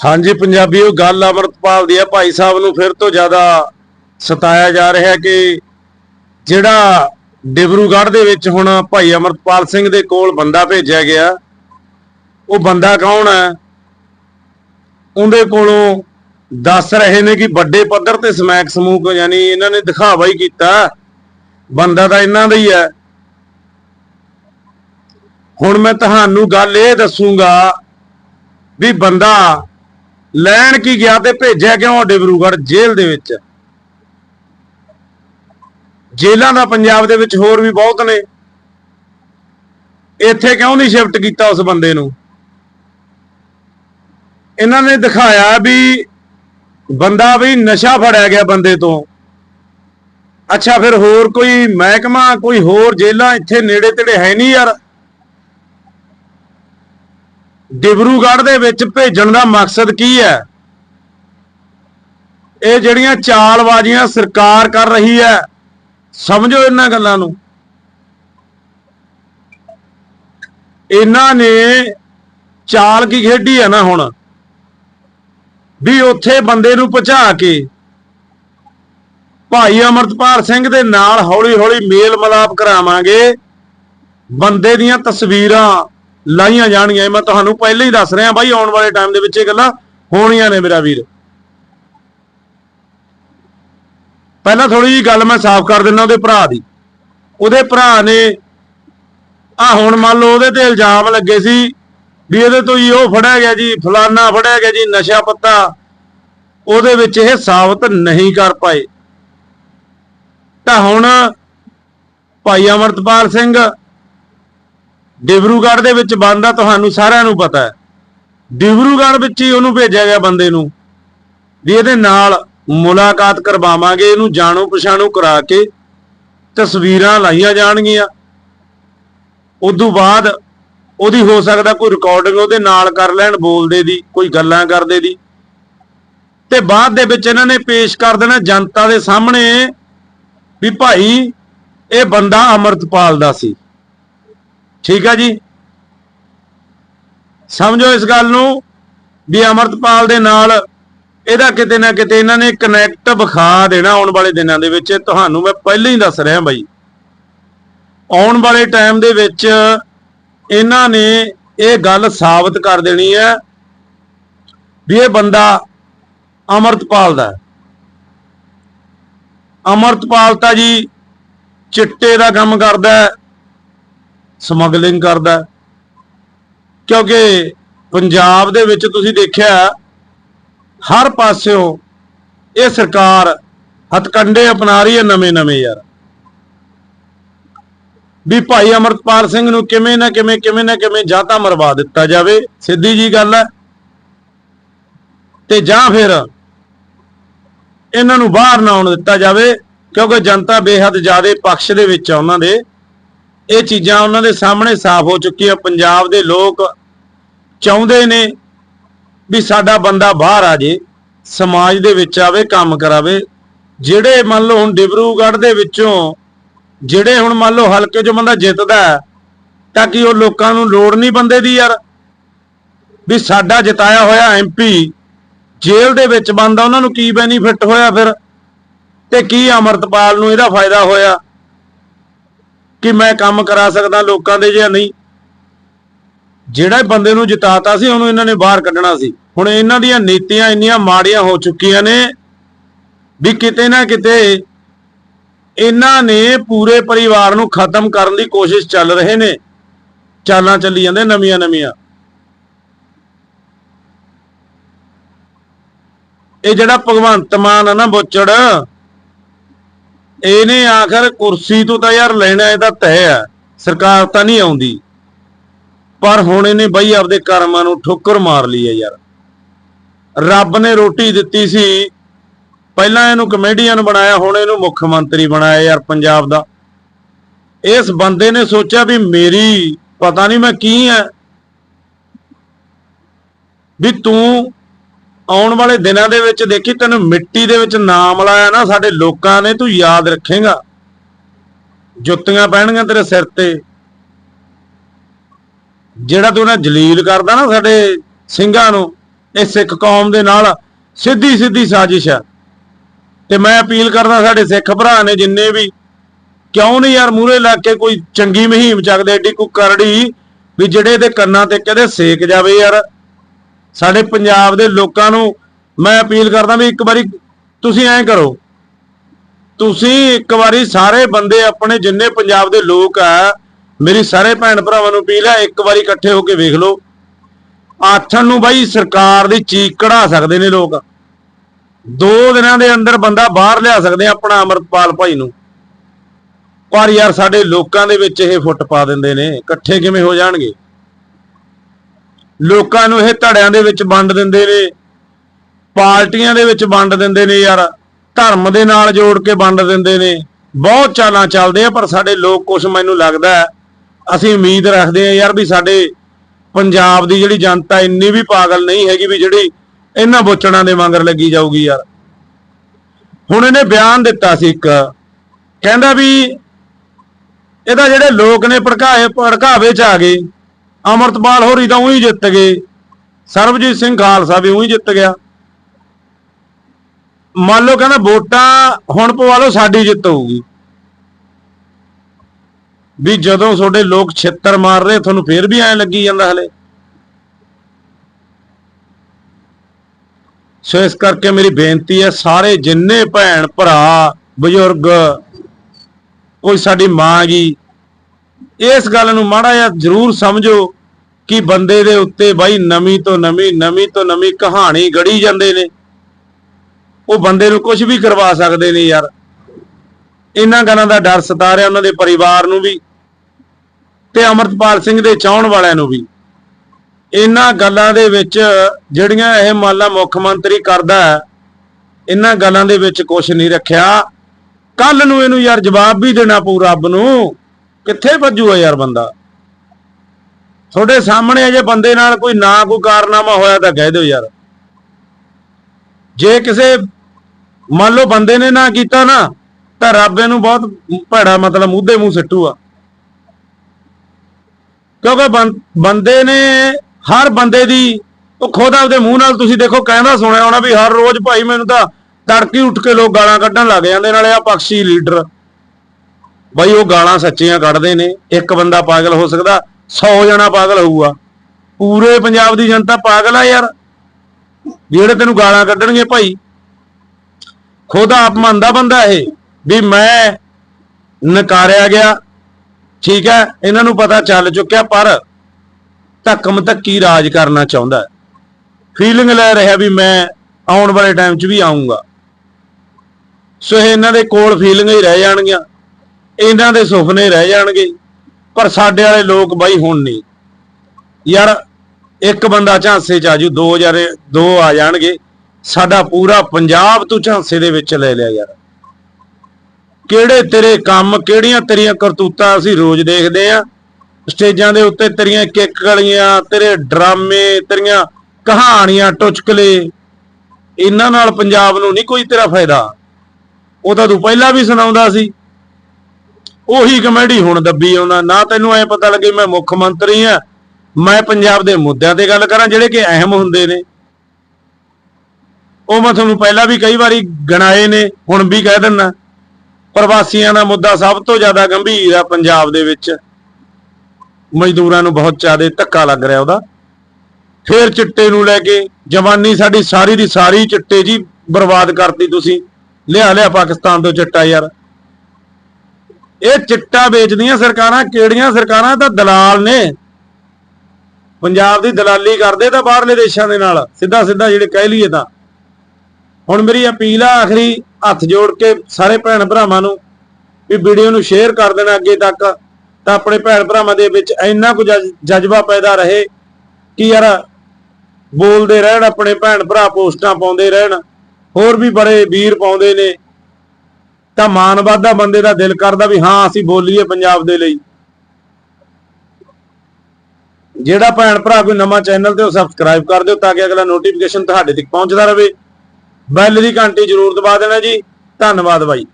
ਹਾਂਜੀ, ਪੰਜਾਬੀ ਉਹ ਗੱਲ ਅਮਰਤਪਾਲ ਦੀ ਹੈ ਭਾਈ ਸਾਹਿਬ ਨੂੰ ਫਿਰ ਤੋਂ ਜ਼ਿਆਦਾ ਸਤਾਇਆ ਜਾ ਰਿਹਾ ਕਿ ਜਿਹੜਾ ਡਿਬਰੂਗੜ੍ਹ ਦੇ ਵਿੱਚ ਹੁਣ ਭਾਈ ਅਮਰਤਪਾਲ ਸਿੰਘ ਦੇ ਕੋਲ ਬੰਦਾ ਭੇਜਿਆ ਗਿਆ, ਉਹ ਬੰਦਾ ਕੌਣ ਹੈ ਉਹਦੇ ਕੋਲੋਂ ਦੱਸ ਰਹੇ ਨੇ ਕਿ ਵੱਡੇ ਪੱਧਰ ਤੇ ਸਮੈਕ ਸਮੂਹ ਯਾਨੀ ਇਹਨਾਂ ਨੇ ਦਿਖਾਵਾ ਹੀ ਕੀਤਾ। ਬੰਦਾ ਤਾਂ ਇਹਨਾਂ ਦਾ ਹੀ ਹੈ ਹੁਣ ਮੈਂ ਤੁਹਾਨੂੰ ਗੱਲ ਇਹ ਦੱਸੂਗਾ ਵੀ ਬੰਦਾ ਲੈਣ ਕੀ ਗਿਆ ਤੇ ਭੇਜਿਆ ਕਿਉਂ ਡਿਬਰੂਗੜ੍ਹ ਜੇਲ੍ਹ ਦੇ ਵਿੱਚ? ਜੇਲ੍ਹਾਂ ਦਾ ਪੰਜਾਬ ਦੇ ਵਿੱਚ ਹੋਰ ਵੀ ਬਹੁਤ ਨੇ। ਇੱਥੇ ਕਿਉਂ ਨਹੀਂ ਸ਼ਿਫਟ ਕੀਤਾ ਉਸ ਬੰਦੇ ਨੂੰ? ਇਹਨਾਂ ਨੇ ਦਿਖਾਇਆ ਵੀ ਬੰਦਾ ਵੀ ਨਸ਼ਾ ਫੜਿਆ ਗਿਆ ਬੰਦੇ ਤੋਂ। ਅੱਛਾ, ਫਿਰ ਹੋਰ ਕੋਈ ਮਹਿਕਮਾ, ਕੋਈ ਹੋਰ ਜੇਲ੍ਹਾਂ ਇੱਥੇ ਨੇੜੇ ਤੇੜੇ ਹੈ ਨਹੀਂ ਯਾਰ? ਡਿਬਰੂਗੜ੍ਹ ਦੇ ਵਿੱਚ ਭੇਜਣ ਦਾ ਮਕਸਦ ਕੀ ਹੈ? ਇਹ ਜਿਹੜੀਆਂ ਚਾਲਬਾਜ਼ੀਆਂ ਸਰਕਾਰ ਕਰ ਰਹੀ ਹੈ, ਸਮਝੋ ਇਹਨਾਂ ਗੱਲਾਂ ਨੂੰ। ਇਹਨਾਂ ਨੇ ਚਾਲ ਕੀ ਖੇਡੀ ਹੈ ਨਾ ਹੁਣ? ਵੀ ਉੱਥੇ ਬੰਦੇ ਨੂੰ ਪਹੁੰਚਾ ਕੇ ਭਾਈ ਅਮਰਤਪਾਲ ਸਿੰਘ ਦੇ ਨਾਲ ਹੌਲੀ-ਹੌਲੀ ਮੇਲ ਮਲਾਪ ਕਰਾਵਾਂਗੇ। ਬੰਦੇ ਦੀਆਂ ਤਸਵੀਰਾਂ ਲਾਈਆਂ ਜਾਣਗੀਆਂ, ਇਹ ਮੈਂ ਤੁਹਾਨੂੰ ਪਹਿਲਾਂ ਹੀ ਦੱਸ ਰਿਹਾ ਬਾਈ, ਆਉਣ ਵਾਲੇ ਟਾਈਮ ਦੇ ਵਿੱਚ ਇਹ ਗੱਲਾਂ ਹੋਣੀਆਂ ਨੇ ਮੇਰਾ ਵੀਰ। ਪਹਿਲਾਂ ਥੋੜੀ ਜੀ ਗੱਲ ਮੈਂ ਸਾਫ਼ ਕਰ ਦਿੰਦਾ ਉਹਦੇ ਭਰਾ ਦੀ। ਉਹਦੇ ਭਰਾ ਨੇ ਆ ਹੁਣ ਮੰਨ ਲਓ ਉਹਦੇ ਤੇ ਇਲਜ਼ਾਮ ਲੱਗੇ ਸੀ ਵੀ ਇਹਦੇ ਤੋਂ ਹੀ ਉਹ ਫੜਿਆ ਗਿਆ ਜੀ, ਫਲਾਨਾ ਫੜਿਆ ਗਿਆ ਜੀ, ਨਸ਼ਾ ਪੱਤਾ। ਉਹਦੇ ਵਿੱਚ ਇਹ ਸਾਬਤ ਨਹੀਂ ਕਰ ਪਾਏ। ਤਾਂ ਹੁਣ ਭਾਈ ਅਮਰਤਪਾਲ ਸਿੰਘ ਡਿਬਰੂਗੜ੍ਹ ਦੇ ਵਿੱਚ ਬੰਦਾ ਤੁਹਾਨੂੰ ਸਾਰਿਆਂ ਨੂੰ ਪਤਾ ਹੈ। ਡਿਬਰੂਗੜ੍ਹ ਵਿੱਚ ਹੀ ਉਹਨੂੰ ਭੇਜਿਆ ਗਿਆ ਬੰਦੇ ਨੂੰ। ਵੀ ਇਹਦੇ ਨਾਲ ਮੁਲਾਕਾਤ ਕਰਵਾਵਾਂਗੇ, ਇਹਨੂੰ ਜਾਣੋ ਪਛਾਣੋ ਕਰਾ ਕੇ ਤਸਵੀਰਾਂ ਲਾਈਆਂ ਜਾਣਗੀਆਂ। ਉਦੋਂ ਬਾਅਦ ਉਹਦੀ ਹੋ ਸਕਦਾ ਕੋਈ ਰਿਕਾਰਡਿੰਗ ਉਹਦੇ ਨਾਲ ਕਰ ਲੈਣ, ਬੋਲਦੇ ਦੀ, ਕੋਈ ਗੱਲਾਂ ਕਰਦੇ ਦੀ। ਤੇ ਬਾਅਦ ਦੇ ਵਿੱਚ ਇਹਨਾਂ ਨੇ ਪੇਸ਼ ਕਰ ਦੇਣਾ ਜਨਤਾ ਦੇ ਸਾਹਮਣੇ ਵੀ ਭਾਈ, ਇਹ ਬੰਦਾ ਅਮਰਤਪਾਲ ਦਾ ਸੀ। ਠੀਕ ਆ ਜੀ? ਸਮਝੋ ਇਸ ਗੱਲ ਨੂੰ ਵੀ ਅਮਰਤਪਾਲ ਦੇ ਨਾਲ ਇਹਦਾ ਕਿਤੇ ਨਾ ਕਿਤੇ ਇਹਨਾਂ ਨੇ ਕਨੈਕਟ ਵਿਖਾ ਦੇਣਾ ਆਉਣ ਵਾਲੇ ਦਿਨਾਂ ਦੇ ਵਿੱਚ। ਤੁਹਾਨੂੰ ਮੈਂ ਪਹਿਲਾਂ ਹੀ ਦੱਸ ਰਿਹਾ ਬਾਈ। ਆਉਣ ਵਾਲੇ ਟਾਈਮ ਦੇ ਵਿੱਚ ਇਹਨਾਂ ਨੇ ਇਹ ਗੱਲ ਸਾਬਤ ਕਰ ਦੇਣੀ ਹੈ ਵੀ ਇਹ ਬੰਦਾ ਅਮਰਤਪਾਲ ਦਾ ਹੈ। ਅਮਰਤਪਾਲ ਤਾਂ ਜੀ ਚਿੱਟੇ ਦਾ ਕੰਮ ਕਰਦਾ ਸਮਗਲਿੰਗ ਕਰਦਾ ਕਿਉਂਕਿ ਪੰਜਾਬ ਦੇ ਵਿੱਚ ਤੁਸੀਂ ਦੇਖਿਆ, ਹਰ ਪਾਸਿਓਂ ਇਹ ਸਰਕਾਰ ਹਤਕੰਡੇ ਅਪਣਾ ਰਹੀ ਹੈ ਨਵੇਂ ਨਵੇਂ ਯਾਰ। ਵੀ ਭਾਈ ਅਮਰਤਪਾਲ ਸਿੰਘ ਨੂੰ ਕਿਵੇਂ ਨਾ ਕਿਵੇਂ ਕਿਵੇਂ ਨਾ ਕਿਵੇਂ ਜਾਂ ਤਾਂ ਮਰਵਾ ਦਿੱਤਾ ਜਾਵੇ, ਸਿੱਧੀ ਜੀ ਗੱਲ ਹੈ। ਤੇ ਜਾਂ ਫਿਰ ਇਹਨਾਂ ਨੂੰ ਬਾਹਰ ਨਾ ਆਉਣ ਦਿੱਤਾ ਜਾਵੇ, ਕਿਉਂਕਿ ਜਨਤਾ ਬੇਹੱਦ ਜ਼ਿਆਦਾ ਪੱਖ ਦੇ ਵਿੱਚ ਆ ਉਹਨਾਂ ਦੇ। ਇਹ ਚੀਜ਼ਾਂ ਉਹਨਾਂ ਦੇ ਸਾਹਮਣੇ ਸਾਫ਼ ਹੋ ਚੁੱਕੀਆਂ। ਪੰਜਾਬ ਦੇ ਲੋਕ ਚਾਹੁੰਦੇ ਨੇ ਵੀ ਸਾਡਾ ਬੰਦਾ ਬਾਹਰ ਆ ਜੇ, ਸਮਾਜ ਦੇ ਵਿੱਚ ਆਵੇ, ਕੰਮ ਕਰਾਵੇ। ਜਿਹੜੇ ਮੰਨ ਲਓ ਹੁਣ ਡਿਬਰੂਗੜ੍ਹ ਦੇ ਵਿੱਚੋਂ ਜਿਹੜੇ ਹੁਣ ਮੰਨ ਲਓ ਹਲਕੇ 'ਚੋਂ ਬੰਦਾ ਜਿੱਤਦਾ ਤਾਂ ਕਿ ਉਹ ਲੋਕਾਂ ਨੂੰ ਲੋੜ ਨਹੀਂ ਬੰਦੇ ਦੀ ਯਾਰ? ਵੀ ਸਾਡਾ ਜਿਤਾਇਆ ਹੋਇਆ ਐਮਪੀ ਜੇਲ੍ਹ ਦੇ ਵਿੱਚ ਬੰਦਾ, ਉਹਨਾਂ ਨੂੰ ਕੀ ਬੈਨੀਫਿਟ ਹੋਇਆ ਫਿਰ? ਤੇ ਕੀ ਅਮਰਤਪਾਲ ਨੂੰ ਇਹਦਾ ਫਾਇਦਾ ਹੋਇਆ? ਕਿ ਮੈਂ ਕੰਮ ਕਰਾ ਸਕਦਾ ਲੋਕਾਂ ਦੇ ਜਾਂ ਨਹੀਂ? ਜਿਹੜਾ ਬੰਦੇ ਨੂੰ ਜਿਤਾਤਾ ਸੀ, ਉਹਨੂੰ ਇਹਨਾਂ ਨੇ ਬਾਹਰ ਕੱਢਣਾ ਸੀ। ਹੁਣ ਇਹਨਾਂ ਦੀਆਂ ਨੀਤੀਆਂ ਇੰਨੀਆਂ ਮਾੜੀਆਂ ਹੋ ਚੁੱਕੀਆਂ ਨੇ ਵੀ ਕਿਤੇ ਨਾ ਕਿਤੇ ਇਹਨਾਂ ਨੇ ਪੂਰੇ ਪਰਿਵਾਰ ਨੂੰ ਖਤਮ ਕਰਨ ਦੀ ਕੋਸ਼ਿਸ਼ ਚੱਲ ਰਹੇ ਨੇ। ਚਾਲਾਂ ਚੱਲੀ ਜਾਂਦੇ, ਨਵੀਆਂ ਨਵੀਆਂ। ਇਹ ਜਿਹੜਾ ਭਗਵੰਤ ਮਾਨ ਆ ਨਾ ਬੁੱਚੜ ਇਹਨੇ ਆਖਰ ਕੁਰਸੀ ਤੋਂ ਤਾਂ ਯਾਰ ਲੈਣਾ ਇਹਦਾ ਤੈਅ ਹੈ ਸਰਕਾਰ ਤਾਂ ਨਹੀਂ ਆਉਂਦੀ। ਪਰ ਹੁਣ ਇਹਨੇ ਬਈ ਆਪਦੇ ਕਰਮਾਂ ਨੂੰ ਠੋਕਰ ਮਾਰ ਲਈ ਹੈ ਯਾਰ। ਰੱਬ ਨੇ ਰੋਟੀ ਦਿੱਤੀ ਸੀ। ਪਹਿਲਾਂ ਇਹਨੂੰ ਕਮੇਡੀਅਨ ਬਣਾਇਆ, ਹੁਣ ਇਹਨੂੰ ਮੁੱਖ ਮੰਤਰੀ ਬਣਾਇਆ ਯਾਰ ਪੰਜਾਬ ਦਾ। ਇਸ ਬੰਦੇ ਨੇ ਸੋਚਿਆ ਵੀ ਮੇਰੀ, ਪਤਾ ਨਹੀਂ ਮੈਂ ਕੀ ਹੈ ਵੀ ਤੂੰ ਆਉਣ ਵਾਲੇ ਦਿਨਾਂ ਦੇ ਵਿੱਚ ਦੇਖੀ ਤੈਨੂੰ ਮਿੱਟੀ ਦੇ ਵਿੱਚ ਨਾਮ ਲਾਇਆ ਨਾ ਸਾਡੇ ਲੋਕਾਂ ਨੇ, ਤੂੰ ਯਾਦ ਰੱਖੇਗਾ। ਜੁੱਤੀਆਂ ਪੈਣਗੀਆਂ ਤੇਰੇ ਸਿਰ ਤੇ। ਜਿਹੜਾ ਤੂੰ ਨਾ ਜਲੀਲ ਕਰਦਾ ਨਾ ਸਾਡੇ ਸਿੰਘਾਂ ਨੂੰ, ਇਹ ਸਿੱਖ ਕੌਮ ਦੇ ਨਾਲ ਸਿੱਧੀ ਸਿੱਧੀ ਸਾਜ਼ਿਸ਼ ਹੈ ਤੇ ਮੈਂ ਅਪੀਲ ਕਰਦਾ ਸਾਡੇ ਸਿੱਖ ਭਰਾ ਨੇ ਜਿੰਨੇ ਵੀ, ਕਿਉਂ ਨਹੀਂ ਯਾਰ ਮੂਹਰੇ ਲੱਗ ਕੇ ਕੋਈ ਚੰਗੀ ਮੁਹਿੰਮ ਚੱਕਦੇ, ਏਡੀ ਕੋਈ ਕਰੜੀ ਵੀ ਜਿਹੜੇ ਦੇ ਕੰਨਾਂ ਤੇ ਕਦੇ ਸੇਕ ਜਾਵੇ ਯਾਰ। ਸਾਡੇ ਪੰਜਾਬ ਦੇ ਲੋਕਾਂ ਨੂੰ ਮੈਂ ਅਪੀਲ ਕਰਦਾ ਵੀ ਇੱਕ ਵਾਰੀ ਤੁਸੀਂ ਐਂ ਕਰੋ। ਤੁਸੀਂ ਇੱਕ ਵਾਰੀ ਸਾਰੇ ਬੰਦੇ ਆਪਣੇ ਜਿੰਨੇ ਪੰਜਾਬ ਦੇ ਲੋਕ ਆ, ਮੇਰੀ ਸਾਰੇ ਭੈਣ ਭਰਾਵਾਂ ਨੂੰ ਅਪੀਲ ਹੈ ਇੱਕ ਵਾਰੀ ਇਕੱਠੇ ਹੋ ਕੇ ਵੇਖ ਲਓ। ਆਥਣ ਨੂੰ ਬਾਈ ਸਰਕਾਰ ਦੀ ਚੀਕ ਕਢਾ ਸਕਦੇ ਨੇ ਲੋਕ। ਦੋ ਦਿਨਾਂ ਦੇ ਅੰਦਰ ਬੰਦਾ ਬਾਹਰ ਲਿਆ ਸਕਦੇ ਆਪਣਾ ਅਮਰਪਾਲ ਭਾਈ ਨੂੰ। ਪਰ ਯਾਰ ਸਾਡੇ ਲੋਕਾਂ ਦੇ ਵਿੱਚ ਇਹ ਫੁੱਟ ਪਾ ਦਿੰਦੇ ਨੇ, ਇਕੱਠੇ ਕਿਵੇਂ ਹੋ ਜਾਣਗੇ? ਲੋਕਾਂ ਨੂੰ ਇਹ ਧੜਿਆਂ ਦੇ ਵਿੱਚ ਵੰਡ ਦਿੰਦੇ ਨੇ, ਪਾਰਟੀਆਂ ਦੇ ਵਿੱਚ ਵੰਡ ਦਿੰਦੇ ਨੇ ਯਾਰ, ਧਰਮ ਦੇ ਨਾਲ ਜੋੜ ਕੇ ਵੰਡ ਦਿੰਦੇ ਨੇ। ਬਹੁਤ ਚਾਲਾਂ ਚੱਲਦੇ ਆ, ਪਰ ਸਾਡੇ ਲੋਕ ਕੁਝ ਮੈਨੂੰ ਲੱਗਦਾ ਅਸੀਂ ਉਮੀਦ ਰੱਖਦੇ ਆ ਯਾਰ ਵੀ ਸਾਡੇ ਪੰਜਾਬ ਦੀ ਜਿਹੜੀ ਜਨਤਾ ਇੰਨੀ ਵੀ ਪਾਗਲ ਨਹੀਂ ਹੈਗੀ ਵੀ ਜਿਹੜੀ ਇਹਨਾਂ ਬੋਚਣਾ ਦੇ ਮੰਗਰ ਲੱਗੀ ਜਾਊਗੀ ਯਾਰ। ਹੁਣ ਇਹਨੇ ਬਿਆਨ ਦਿੱਤਾ ਸੀ ਇੱਕ, ਕਹਿੰਦਾ ਵੀ ਇਹਦਾ ਜਿਹੜੇ ਲੋਕ ਨੇ ਭੜਕਾਏ ਭੜਕਾਵੇ ਚ ਆ ਗਏ। ਅਮਰਤਪਾਲ ਹੋਰੀ ਤਾਂ ਉਹੀ ਜਿੱਤ ਗਏ। ਸਰਬਜੀਤ ਸਿੰਘ ਖਾਲਸਾ ਵੀ ਉਹੀ ਜਿੱਤ ਗਿਆ। ਮੰਨ ਲਓ ਕਹਿੰਦਾ ਵੋਟਾਂ ਹੁਣ ਪਵਾ ਲਓ ਸਾਡੀ ਜਿੱਤ ਹੋਊਗੀ। ਵੀ ਜਦੋਂ ਤੁਹਾਡੇ ਲੋਕ ਛਿੱਤਰ ਮਾਰ ਰਹੇ, ਤੁਹਾਨੂੰ ਫੇਰ ਵੀ ਐਂ ਲੱਗੀ ਜਾਂਦਾ ਹਲੇ। ਸੋ ਇਸ ਕਰਕੇ ਮੇਰੀ ਬੇਨਤੀ ਹੈ, ਸਾਰੇ ਜਿੰਨੇ ਭੈਣ ਭਰਾ, ਬਜ਼ੁਰਗ, ਕੋਈ ਸਾਡੀ ਮਾਂ ਜੀ ਇਸ ਗੱਲ ਨੂੰ ਮਾੜਾ ਜਿਹਾ ਜ਼ਰੂਰ ਸਮਝੋ ਕਿ ਬੰਦੇ ਦੇ ਉੱਤੇ ਬਾਈ ਨਵੀਂ ਤੋਂ ਨਵੀਂ ਨਵੀਂ ਤੋਂ ਨਵੀਂ ਕਹਾਣੀ ਗੜੀ ਜਾਂਦੇ ਨੇ। ਉਹ ਬੰਦੇ ਨੂੰ ਕੁਝ ਵੀ ਕਰਵਾ ਸਕਦੇ ਨੇ ਯਾਰ। ਇਹਨਾਂ ਗੱਲਾਂ ਦਾ ਡਰ ਸਤਾ ਰਿਹਾ ਉਹਨਾਂ ਦੇ ਪਰਿਵਾਰ ਨੂੰ ਵੀ ਤੇ ਅਮਰਤਪਾਲ ਸਿੰਘ ਦੇ ਚਾਹਣ ਵਾਲਿਆਂ ਨੂੰ ਵੀ। ਇਹਨਾਂ ਗੱਲਾਂ ਦੇ ਵਿੱਚ ਜਿਹੜੀਆਂ ਇਹ ਮਾਲਾ ਮੁੱਖ ਮੰਤਰੀ ਕਰਦਾ ਹੈ, ਇਹਨਾਂ ਗੱਲਾਂ ਦੇ ਵਿੱਚ ਕੁਝ ਨਹੀਂ ਰੱਖਿਆ। ਕੱਲ ਨੂੰ ਇਹਨੂੰ ਯਾਰ ਜਵਾਬ ਵੀ ਦੇਣਾ ਪਊ ਰੱਬ ਨੂੰ। ਕਿੱਥੇ ਭੱਜੂਗਾ ਯਾਰ ਬੰਦਾ? ਤੁਹਾਡੇ ਸਾਹਮਣੇ ਅਜੇ ਬੰਦੇ ਨਾਲ ਕੋਈ ਨਾ ਕੋਈ ਕਾਰਨਾਮਾ ਹੋਇਆ ਤਾਂ ਕਹਿ ਦਿਓ ਯਾਰ। ਜੇ ਕਿਸੇ, ਮੰਨ ਲਓ ਬੰਦੇ ਨੇ ਨਾ ਕੀਤਾ ਨਾ, ਤਾਂ ਰੱਬ ਇਹਨੂੰ ਬਹੁਤ ਭੈੜਾ ਮਤਲਬ ਮੂਧੇ ਮੂੰਹ ਸਿੱਟੂਗਾ ਕਿਉਂਕਿ ਬੰ- ਬੰਦੇ ਨੇ ਹਰ ਬੰਦੇ ਦੀ, ਉਹ ਖੁਦ ਆਪਦੇ ਮੂੰਹ ਨਾਲ ਤੁਸੀਂ ਦੇਖੋ ਕਹਿੰਦਾ ਸੁਣਿਆ ਹੋਣਾ ਵੀ ਹਰ ਰੋਜ਼ ਭਾਈ ਮੈਨੂੰ ਤਾਂ ਤੜਕੀ ਉੱਠ ਕੇ ਲੋਕ ਗਾਲਾਂ ਕੱਢਣ ਲੱਗ ਜਾਂਦੇ ਨਾਲੇ ਆ ਪਕਸ਼ੀ ਲੀਡਰ। ਬਈ ਉਹ ਗਾਲਾਂ ਸੱਚੀਆਂ ਕੱਢਦੇ ਨੇ, ਇੱਕ ਬੰਦਾ ਪਾਗਲ ਹੋ ਸਕਦਾ 100 ਜਣਾ ਪਾਗਲ ਹੋਊਗਾ। ਪੂਰੇ ਪੰਜਾਬ ਦੀ ਜਨਤਾ ਪਾਗਲ ਆ ਯਾਰ। ਜਿਹੜੇ ਤੈਨੂੰ ਗਾਲਾਂ ਕੱਢਣਗੇ ਭਾਈ, ਖੁਦ ਆਪ ਮੰਨਦਾ ਬੰਦਾ ਇਹ, ਵੀ ਮੈਂ ਨਕਾਰਿਆ ਗਿਆ। ਠੀਕ ਹੈ, ਇਹਨਾਂ ਨੂੰ ਪਤਾ ਚੱਲ ਚੁੱਕਿਆ, ਪਰ ਧੱਕਮ ਧੱਕੀ ਰਾਜ ਕਰਨਾ ਚਾਹੁੰਦਾ। ਫੀਲਿੰਗ ਲੈ ਰਿਹਾ ਵੀ ਮੈਂ ਆਉਣ ਵਾਲੇ ਟਾਈਮ 'ਚ ਵੀ ਆਉਂਗਾ ਸੋ ਇਹਨਾਂ ਦੇ ਕੋਲ ਫੀਲਿੰਗਾਂ ਹੀ ਰਹਿ ਜਾਣਗੀਆਂ। ਇਹਨਾਂ ਦੇ ਸੁਪਨੇ ਰਹਿ ਜਾਣਗੇ, ਪਰ ਸਾਡੇ ਵਾਲੇ ਲੋਕ ਬਾਈ ਹੁਣ ਨਹੀਂ। ਯਾਰ, ਇੱਕ ਬੰਦਾ ਝਾਂਸੇ ਚ ਆਜੂ 2000 ਦੋ ਆ ਜਾਣਗੇ, ਸਾਡਾ ਪੂਰਾ ਪੰਜਾਬ ਤੂੰ ਝਾਂਸੇ ਦੇ ਵਿੱਚ ਲੈ ਲਿਆ ਯਾਰ। ਕਿਹੜੇ ਤੇਰੇ ਕੰਮ, ਕਿਹੜੀਆਂ ਤੇਰੀਆਂ ਕਰਤੂਤਾਂ ਅਸੀਂ ਰੋਜ਼ ਦੇਖਦੇ ਆ? ਸਟੇਜਾਂ ਦੇ ਉੱਤੇ ਤੇਰੀਆਂ ਕਿੱਕ ਗਲੀਆਂ, ਤੇਰੇ ਡਰਾਮੇ, ਤੇਰੀਆਂ ਕਹਾਣੀਆਂ ਟੁਚਕਲੇ ਇਹਨਾਂ ਨਾਲ ਪੰਜਾਬ ਨੂੰ ਨਹੀਂ ਕੋਈ ਤੇਰਾ ਫਾਇਦਾ। ਉਹ ਤਾਂ ਤੂੰ ਪਹਿਲਾਂ ਵੀ ਸੁਣਾਉਂਦਾ ਸੀ। ਉਹੀ ਕਮੇਡੀ ਹੁਣ ਦੱਬੀ ਆਉਂਦਾ। ਨਾ ਤੈਨੂੰ ਐ ਪਤਾ ਲੱਗੇ ਮੈਂ ਮੁੱਖ ਮੰਤਰੀ ਆ। ਮੈਂ ਪੰਜਾਬ ਦੇ ਮੁੱਦਿਆਂ ਤੇ ਗੱਲ ਕਰਾਂ, ਜਿਹੜੇ ਕਿ ਅਹਿਮ ਹੁੰਦੇ ਨੇ। ਉਹ ਮੈਂ ਤੁਹਾਨੂੰ ਪਹਿਲਾਂ ਵੀ ਕਈ ਵਾਰੀ ਗਣਾਏ ਨੇ, ਹੁਣ ਵੀ ਕਹਿ ਦਿੰਦਾ। ਪ੍ਰਵਾਸੀਆਂ ਦਾ ਮੁੱਦਾ ਸਭ ਤੋਂ ਜ਼ਿਆਦਾ ਗੰਭੀਰ ਆ ਪੰਜਾਬ ਦੇ ਵਿੱਚ। ਮਜ਼ਦੂਰਾਂ ਨੂੰ ਬਹੁਤ ਜ਼ਿਆਦਾ ਧੱਕਾ ਲੱਗ ਰਿਹਾ ਉਹਦਾ। ਫੇਰ ਚਿੱਟੇ ਨੂੰ ਲੈ ਕੇ, ਜਵਾਨੀ ਸਾਡੀ ਸਾਰੀ ਦੀ ਸਾਰੀ ਚਿੱਟੇ ਜੀ ਬਰਬਾਦ ਕਰਤੀ ਤੁਸੀਂ। ਲਿਆ ਲਿਆ ਪਾਕਿਸਤਾਨ ਤੋਂ ਚਿੱਟਾ ਯਾਰ। ਇਹ ਚਿੱਟਾ ਵੇਚਦੀਆਂ ਸਰਕਾਰਾਂ, ਕਿਹੜੀਆਂ ਸਰਕਾਰਾਂ? ਤਾਂ ਦਲਾਲ ਨੇ। ਪੰਜਾਬ ਦੀ ਦਲਾਲੀ ਕਰਦੇ ਤਾਂ ਬਾਹਰਲੇ ਦੇਸ਼ਾਂ ਦੇ ਨਾਲ ਸਿੱਧਾ ਸਿੱਧਾ ਜਿਹੜੇ ਕਹਿ ਲਈਏ ਤਾਂ। ਹੁਣ ਮੇਰੀ ਅਪੀਲ ਆ ਆਖਰੀ, ਹੱਥ ਜੋੜ ਕੇ ਸਾਰੇ ਭੈਣ ਭਰਾਵਾਂ ਨੂੰ ਵੀ ਵੀਡੀਓ ਨੂੰ ਸ਼ੇਅਰ ਕਰ ਦੇਣਾ ਅੱਗੇ ਤੱਕ, ਤਾਂ ਆਪਣੇ ਭੈਣ ਭਰਾਵਾਂ ਦੇ ਵਿੱਚ ਇੰਨਾ ਕੁ ਜਜ਼ਬਾ ਪੈਦਾ ਰਹੇ ਕਿ ਯਾਰ ਬੋਲਦੇ ਰਹਿਣ, ਆਪਣੇ ਭੈਣ ਭਰਾ ਪੋਸਟਾਂ ਪਾਉਂਦੇ ਰਹਿਣ, ਹੋਰ ਵੀ ਬੜੇ ਵੀਰ ਪਾਉਂਦੇ ਨੇ। ਤਾਂ ਮਾਨਵਾਦ ਦਾ ਬੰਦੇ ਦਾ ਦਿਲ ਕਰਦਾ ਵੀ ਹਾਂ, ਅਸੀਂ ਬੋਲੀਏ ਪੰਜਾਬ ਦੇ ਲਈ। ਜਿਹੜਾ ਭੈਣ ਭਰਾ ਕੋਈ ਨਵਾਂ ਚੈਨਲ ਤੇ ਉਹ ਸਬਸਕ੍ਰਾਈਬ ਕਰ ਦਿਓ ਤਾਂ ਕਿ ਅਗਲਾ ਨੋਟੀਫਿਕੇਸ਼ਨ ਤੁਹਾਡੇ ਤੱਕ ਪਹੁੰਚਦਾ ਰਹੇ। ਬੈਲ ਦੀ ਘੰਟੀ ਜ਼ਰੂਰ ਦਬਾ ਦੇਣਾ ਜੀ। ਧੰਨਵਾਦ ਬਾਈ।